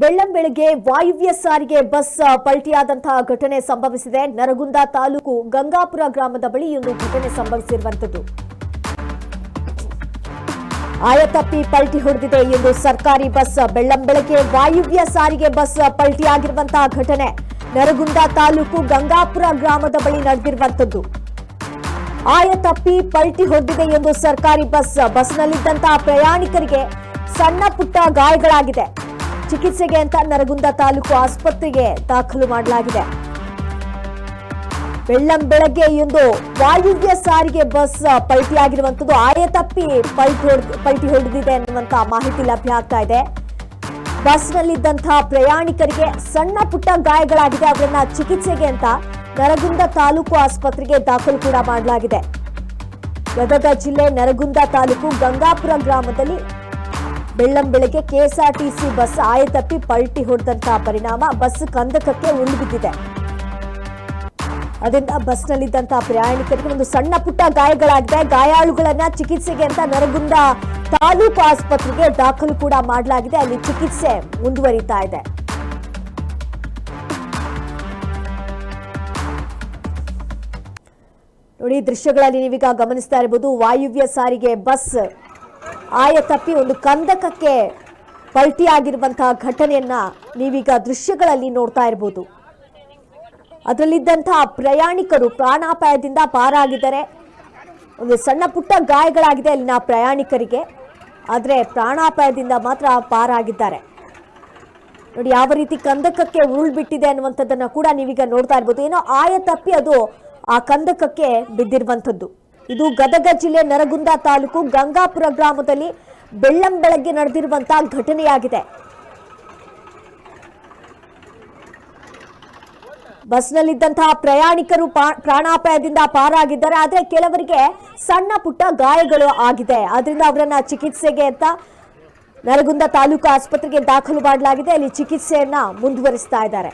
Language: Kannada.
ಬೆಳ್ಳಂ ಬೆಳಗ್ಗೆ ವಾಯುವ್ಯ ಸಾರಿಗೆ ಬಸ್ ಪಲ್ಟಿಯಾದಂತಹ ಘಟನೆ ಸಂಭವಿಸಿದೆ. ನರಗುಂದ ತಾಲೂಕು ಗಂಗಾಪುರ ಗ್ರಾಮದ ಬಳಿ ಒಂದು ಘಟನೆ ಸಂಭವಿಸಿರುವಂತದ್ದು ಆಯತಪ್ಪಿ ಪಲ್ಟಿ ಹೊಡೆದಿದೆ ಎಂದು ಸರ್ಕಾರಿ ಬಸ್. ಬೆಳ್ಳಂ ಬೆಳಗ್ಗೆ ವಾಯುವ್ಯ ಸಾರಿಗೆ ಬಸ್ ಪಲ್ಟಿಯಾಗಿರುವಂತಹ ಘಟನೆ ನರಗುಂದ ತಾಲೂಕು ಗಂಗಾಪುರ ಗ್ರಾಮದ ಬಳಿ ನಡೆದಿರುವಂತದ್ದು ಆಯತಪ್ಪಿ ಪಲ್ಟಿ ಹೊಡೆದಿದೆ ಎಂದು ಸರ್ಕಾರಿ ಬಸ್. ಬಸ್ನಲ್ಲಿದ್ದಂತಹ ಪ್ರಯಾಣಿಕರಿಗೆ ಸಣ್ಣ ಪುಟ್ಟ ಗಾಯಗಳಾಗಿದೆ. ಚಿಕಿತ್ಸೆಗೆ ಅಂತ ನರಗುಂದ ತಾಲೂಕು ಆಸ್ಪತ್ರೆಗೆ ದಾಖಲು ಮಾಡಲಾಗಿದೆ. ಬೆಳ್ಳಂ ಬೆಳಗ್ಗೆ ಎಂದು ವಾಯುವ್ಯ ಸಾರಿಗೆ ಬಸ್ ಆಯ ತಪ್ಪಿ ಪಲ್ಟಿ ಹೊಡೆದ ಪಲ್ಟಿ ಹೊಡೆದಿದೆ ಅನ್ನುವಂತ ಮಾಹಿತಿ ಲಭ್ಯ ಆಗ್ತಾ ಇದೆ. ಬಸ್ನಲ್ಲಿದ್ದಂತಹ ಪ್ರಯಾಣಿಕರಿಗೆ ಸಣ್ಣ ಪುಟ್ಟ ಗಾಯಗಳಾಗಿದೆ. ಅದನ್ನ ಚಿಕಿತ್ಸೆಗೆ ಅಂತ ನರಗುಂದ ತಾಲೂಕು ಆಸ್ಪತ್ರೆಗೆ ದಾಖಲು ಕೂಡ ಮಾಡಲಾಗಿದೆ. ಗದಗ ಜಿಲ್ಲೆ ನರಗುಂದ ತಾಲೂಕು ಗಂಗಾಪುರ ಗ್ರಾಮದಲ್ಲಿ ಬೆಳ್ಳಂ ಬೆಳಗ್ಗೆ ಕೆಎಸ್ಆರ್ಟಿಸಿ ಬಸ್ ಆಯತಪ್ಪಿ ಪಲ್ಟಿ ಹೊಡೆದಂತಹ ಪರಿಣಾಮ ಬಸ್ ಕಂದಕಕ್ಕೆ ಉರುಳು ಬಿದ್ದಿದೆ ಅದರಿಂದ ಬಸ್ನಲ್ಲಿದ್ದಂತಹ ಪ್ರಯಾಣಿಕರಿಗೆ ಒಂದು ಸಣ್ಣ ಪುಟ್ಟ ಗಾಯಗಳಾಗಿದೆ. ಗಾಯಾಳುಗಳನ್ನ ಚಿಕಿತ್ಸೆಗೆ ಅಂತ ನರಗುಂದ ತಾಲೂಕು ಆಸ್ಪತ್ರೆಗೆ ದಾಖಲು ಕೂಡ ಮಾಡಲಾಗಿದೆ. ಅಲ್ಲಿ ಚಿಕಿತ್ಸೆ ಮುಂದುವರಿತಾ ಇದೆ. ನೋಡಿ ದೃಶ್ಯಗಳಲ್ಲಿ ನೀವೀಗ ಗಮನಿಸ್ತಾ ಇರಬಹುದು ವಾಯುವ್ಯ ಸಾರಿಗೆ ಬಸ್ ಆಯ ತಪ್ಪಿ ಒಂದು ಕಂದಕಕ್ಕೆ ಪಲ್ಟಿ ಆಗಿರುವಂತಹ ಘಟನೆಯನ್ನ ನೀವೀಗ ದೃಶ್ಯಗಳಲ್ಲಿ ನೋಡ್ತಾ ಇರಬಹುದು ಅದರಲ್ಲಿದ್ದಂತಹ ಪ್ರಯಾಣಿಕರು ಪ್ರಾಣಾಪಾಯದಿಂದ ಪಾರಾಗಿದ್ದಾರೆ. ಒಂದು ಸಣ್ಣ ಪುಟ್ಟ ಗಾಯಗಳಾಗಿದೆ ಅಲ್ಲಿನ ಪ್ರಯಾಣಿಕರಿಗೆ. ಆದರೆ ಪ್ರಾಣಾಪಾಯದಿಂದ ಮಾತ್ರ ಪಾರಾಗಿದ್ದಾರೆ. ನೋಡಿ, ಯಾವ ರೀತಿ ಕಂದಕಕ್ಕೆ ಉರುಳ್ಬಿಟ್ಟಿದೆ ಬಿಟ್ಟಿದೆ ಅನ್ನುವಂಥದ್ದನ್ನ ಕೂಡ ನೀವೀಗ ನೋಡ್ತಾ ಇರ್ಬೋದು. ಏನೋ ಆಯ ತಪ್ಪಿ ಅದು ಆ ಕಂದಕಕ್ಕೆ ಬಿದ್ದಿರುವಂಥದ್ದು. ಇದು ಗದಗ ಜಿಲ್ಲೆ ನರಗುಂದ ತಾಲೂಕು ಗಂಗಾಪುರ ಗ್ರಾಮದಲ್ಲಿ ಬೆಳ್ಳಂ ಬೆಳಗ್ಗೆ ನಡೆದಿರುವಂತಹ ಘಟನೆಯಾಗಿದೆ. ಬಸ್ನಲ್ಲಿದ್ದಂತಹ ಪ್ರಯಾಣಿಕರು ಪ್ರಾಣಾಪಾಯದಿಂದ ಪಾರಾಗಿದ್ದಾರೆ. ಆದರೆ ಕೆಲವರಿಗೆ ಸಣ್ಣ ಪುಟ್ಟ ಗಾಯಗಳು ಆಗಿದೆ. ಆದ್ರಿಂದ ಅವರನ್ನ ಚಿಕಿತ್ಸೆಗೆ ಅಂತ ನರಗುಂದ ತಾಲೂಕು ಆಸ್ಪತ್ರೆಗೆ ದಾಖಲು ಮಾಡಲಾಗಿದೆ. ಅಲ್ಲಿ ಚಿಕಿತ್ಸೆಯನ್ನ ಮುಂದುವರಿಸ್ತಾ ಇದ್ದಾರೆ.